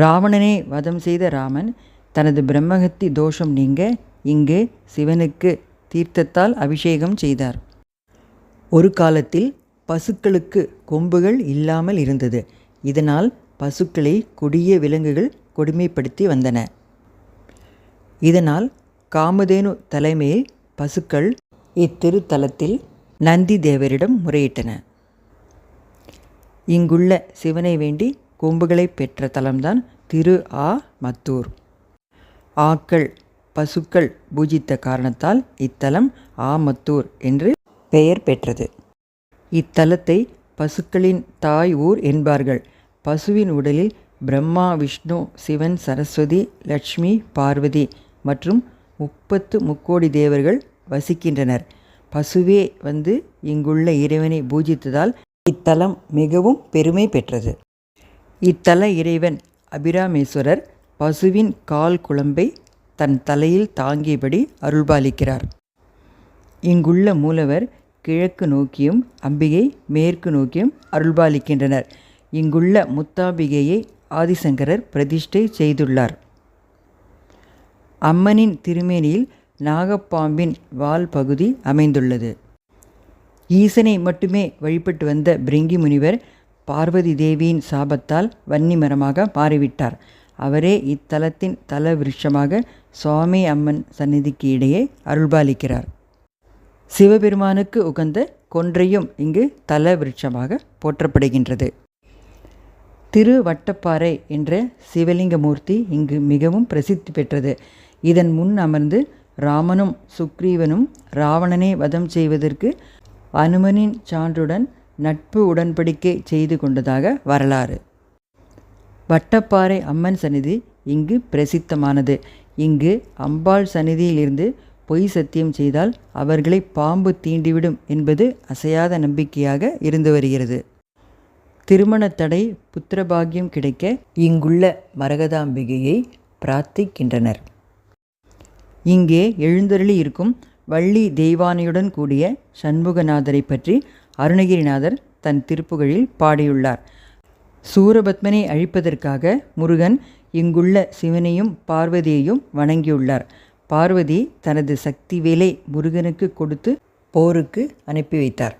ராவணனை வதம் செய்த ராமன் தனது பிரம்மகத்தி தோஷம் நீங்க இங்கு சிவனுக்கு தீர்த்தத்தால் அபிஷேகம் செய்தார். ஒரு காலத்தில் பசுக்களுக்கு கொம்புகள் இல்லாமல் இருந்தது. இதனால் பசுக்களை கொடிய விலங்குகள் கொடுமைப்படுத்தி வந்தன. இதனால் காமதேனு தலைமையில் பசுக்கள் இத்திருத்தலத்தில் நந்தி தேவரிடம் முறையிட்டன. இங்குள்ள சிவனை வேண்டி கொம்புகளை பெற்ற தலம்தான் திரு ஆ. மத்தூர். ஆக்கள் பசுக்கள் பூஜித்த காரணத்தால் இத்தலம் ஆமத்தூர் என்று பெயர் பெற்றது. இத்தலத்தை பசுக்களின் தாய் ஊர் என்பார்கள். பசுவின் உடலில் பிரம்மா விஷ்ணு சிவன் சரஸ்வதி லட்சுமி பார்வதி மற்றும் முப்பத்து முக்கோடி தேவர்கள் வசிக்கின்றனர். பசுவே வந்து இங்குள்ள இறைவனை பூஜித்ததால் இத்தலம் மிகவும் பெருமை பெற்றது. இத்தல இறைவன் அபிராமேஸ்வரர் பசுவின் கால் குழம்பை தன் தலையில் தாங்கியபடி அருள்பாலிக்கிறார். இங்குள்ள மூலவர் கிழக்கு நோக்கியும் அம்பிகை மேற்கு நோக்கியும் அருள்பாலிக்கின்றனர். இங்குள்ள முத்தாம்பிகையை ஆதிசங்கரர் பிரதிஷ்டை செய்துள்ளார். அம்மனின் திருமேனியில் நாகப்பாம்பின் வால் பகுதி அமைந்துள்ளது. ஈசனை மட்டுமே வழிபட்டு வந்த பிரிங்கி முனிவர் பார்வதி தேவியின் சாபத்தால் வன்னி மரமாக மாறிவிட்டார். அவரே இத்தலத்தின் தல விருட்சமாக சுவாமி அம்மன் சந்நிதிக்கு இடையே அருள்பாலிக்கிறார். சிவபெருமானுக்கு உகந்த கொன்றையும் இங்கு தல விருட்சமாக போற்றப்படுகின்றது. திருவட்டப்பாறை என்ற சிவலிங்க மூர்த்தி இங்கு மிகவும் பிரசித்தி பெற்றது. இதன் முன் அமர்ந்து ராமனும் சுக்ரீவனும் ராவணனை வதம் செய்வதற்கு அனுமனின் சான்றுடன் நட்பு உடன்படிக்கை செய்து கொண்டதாக வரலாறு. வட்டப்பாறை அம்மன் சந்நிதி இங்கு பிரசித்தமானது. இங்கு அம்பாள் சந்நிதியிலிருந்து பொய் சத்தியம் செய்தால் அவர்களை பாம்பு தீண்டிவிடும் என்பது அசையாத நம்பிக்கையாக இருந்து வருகிறது. திருமண தடை புத்திரபாகியம் கிடைக்க இங்குள்ள மரகதாம்பிகையை பிரார்த்திக்கின்றனர். இங்கே எழுந்தருளி இருக்கும் வள்ளி தெய்வானையுடன் கூடிய சண்முகநாதரை பற்றி அருணகிரிநாதர் தன் திருப்புகழில் பாடியுள்ளார். சூரபத்மனை அழிப்பதற்காக முருகன் இங்குள்ள சிவனையும் பார்வதியையும் வணங்கியுள்ளார். பார்வதி தனது சக்தி வேலை முருகனுக்கு கொடுத்து போருக்கு அனுப்பி வைத்தார்.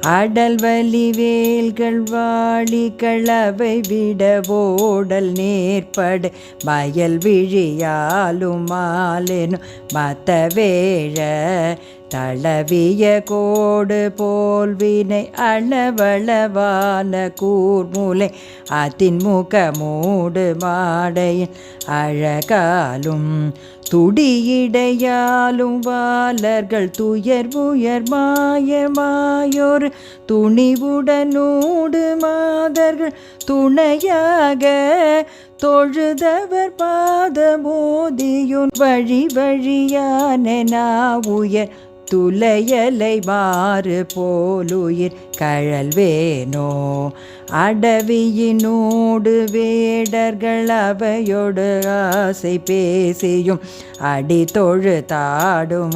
அடல் வலி வேல்கள் வாழி களவை விட ஓடல் நேர்பட வயல் விழியாலும் மாலெனும் மத்த வேழ தளவிய கோடு போல்வினை அளவளவான கூர்முலை அதின் முகமூடு மாடையின் அழகாலும் துடியிடையாலும் வாளர்கள் துயர் உயர் மாயமாயோர் துணிவுடனூடு மாதர்கள் துணையாக தொழுதவர் பாதமோதியுன் வழி வழியான உயர் துளையலை மாறு போலுயிர் கழல்வேனோ அடவியினோடு வேடர்கள் அவையோடு ஆசை பேசியும் அடி தொழு தாடும்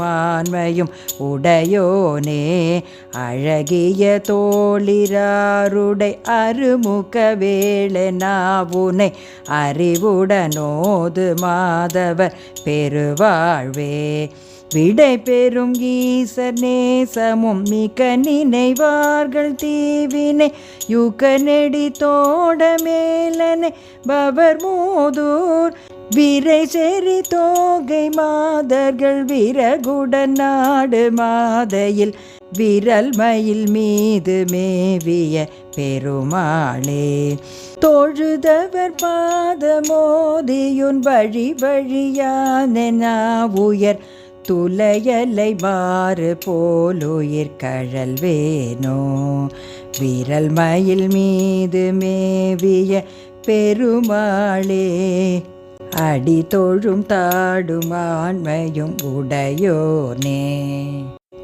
உடையோனே. அழகிய தோழிராருடை அருமுக வேள நாவுனை அறிவுடனோது மாதவர் பெருவாழ்வே. விடை பெறும் ஈசர் நேசமும் மிக நினைவார்கள் தீவினை. யுக நெடி தோட மேலனை பவர் மூதூர். விரை செறி தோகை மாதர்கள் விறகுடன் நாடு மாதையில். விரல் மயில் மீது மேவிய பெருமாளே. தொழுதவர் பாதமோதியுன் வழி வழியான உயர். துளையலை மாறு போலுயிர் கழல்வேனோ? விரல் மயில் மீது மேவிய பெருமாளே அடி தொழும் தாடும் ஆண்மையும் உடையோனே.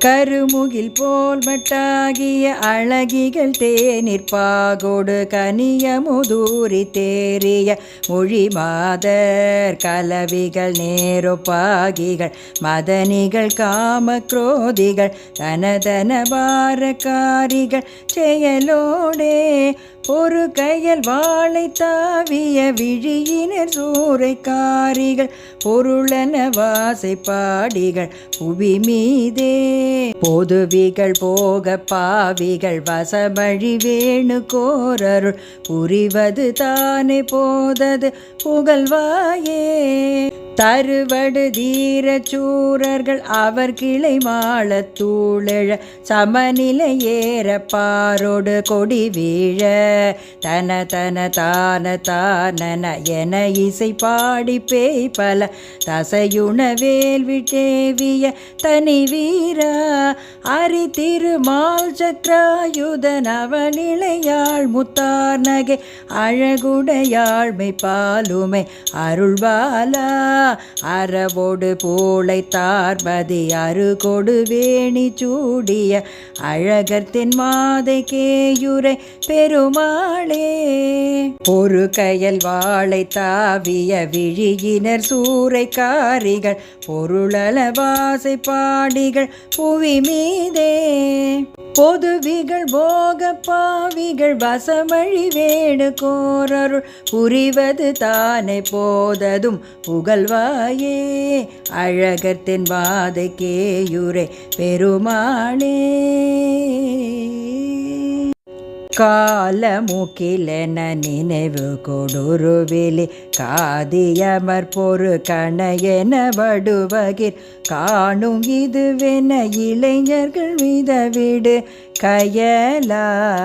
கருமுகில் போல் மட்டாகிய அழகிகள் தேநீர் பாகோடு கனிய முதூரி தேறிய மொழி மாதர் கலவிகள் நேரொப்பாகிகள் மதனிகள் காமக்ரோதிகள் தனதன வாரக்காரிகள் செயலோடே ஒரு கையில் வாழை தாவிய விழியினர் சூறைக்காரிகள் பொருளன வாசை பாடிகள் புவி மீதே பொதுவிகள் போக பாவிகள் வசமழி வேணு கோரருள் புரிவது தானே போதது புகழ்வாயே. தருவடு தீர சூரர்கள் அவர் கிளை மாள தூளெழ சமநிலை ஏற பாரோடு கொடி வீழ. தன தன தான தானன என இசை பாடி பேய் பல தசையுண வேள்வி தேவிய தனி வீரா. அரி திருமால் சக்ராயுதன் அவனிலையாள் முத்தார் நகை அழகுடையாழ்மை பாலுமை அருள்வாலா அறவோடு பூளை தார்பதி அருகொடு வேணி சூடிய அழகர் தென் மாதை கேயுரை பெருமாளே. ஒரு கயல் வாழை தாவிய விழியினர் சூறை காரிகள் பொருளல வாசை பாடிகள் புவி மீதே. பொதுவிகள் போக பாவிகள் வசமழி வேடு கோரருள் புரிவது தானே போததும் புகழ்வா அழகர் அழகத்தின் வாதை கேயுரை பெருமாளே காலமுகிலென நினைவு கொடுருவிலி காதியமர் பொறு கணையென வடுவகிர். காணும் இதுவென இளைஞர்கள் விதவிடு கயலாலும்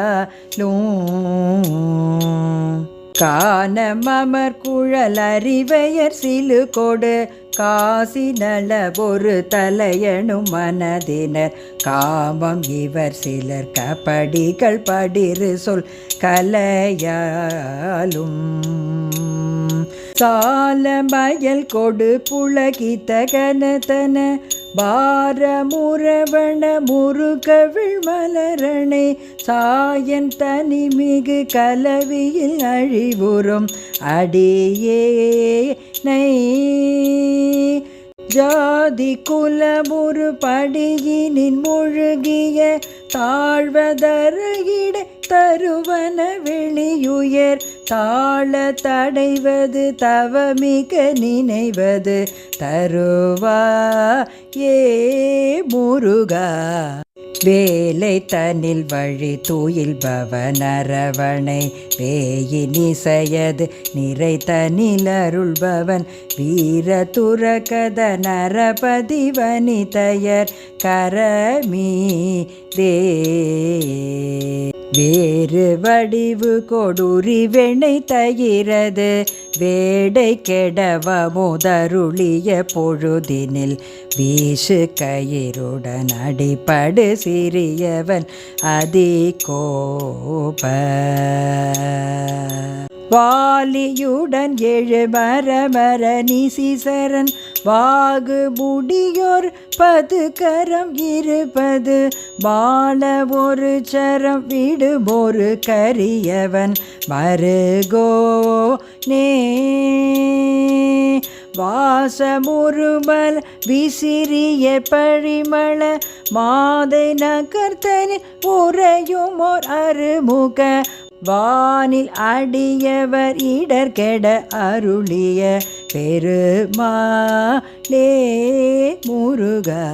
காணமர் குழல் அறிவையர் சிலு கொடு காசி நல ஒரு தலையனும் மனதினர் காமம் இவர் சிலர் கபடிகள் படிரு சொல் கலையாலும். சாலமயல் கொடு புலகித்த கனதன பாரமுறவண முருகவிழ் மலரணே சாயன் தனிமிகு கலவியில் அழிவுறும் அடியே நை ஜாதி குலமுரு படியினின் முழுகிய தாழ்வதருகிட தருவன வெளியுயர் தாழ தடைவது தவமிக நினைவது தருவா ஏ முருகா. வேலை தனில் வழி தூயில் பவனரவணை வேயினிசையது நிறை தனில் அருள்பவன் வீர துரகத நரபதி வனிதையர் கரமீ தே. வேறு வடிவு கொடுரி வெணை தயிரது வேடை கெடவ முதருளிய பொழுதினில் வீசு கயிறுடன் அடிப்படு சிறியவன் அதி கோப வாலியுடன் எழு மரமர நிசிசரன் வாகு முடியோர் பது கரம் இருப்பது. வாழ ஒரு சரம் விடும் கரியவன் மருகோ நே. வாசமுருமல் விசிறிய பழிமள மாதை நகர்த்தனில் உறையும் ஓர் அருமுக. வானில் அடியவர் இடர் கெட அருளிய பெருமாளே முருகா.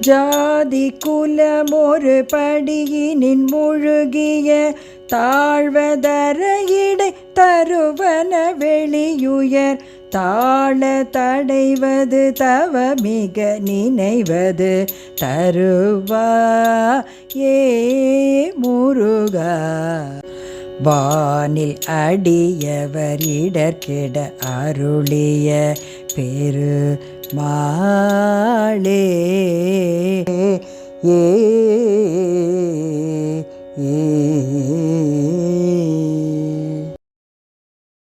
ஜாதி குலமொரு படியினின் முழுகிய தாழ்வதரையிடை தருவன வெளியுயர். தாழ தடைவது தவ மிக நினைவது தருவா ஏ முருகா. வானில் அடியவரிடற்கிட அருளிய பெரு மாளே ஏ ஏ.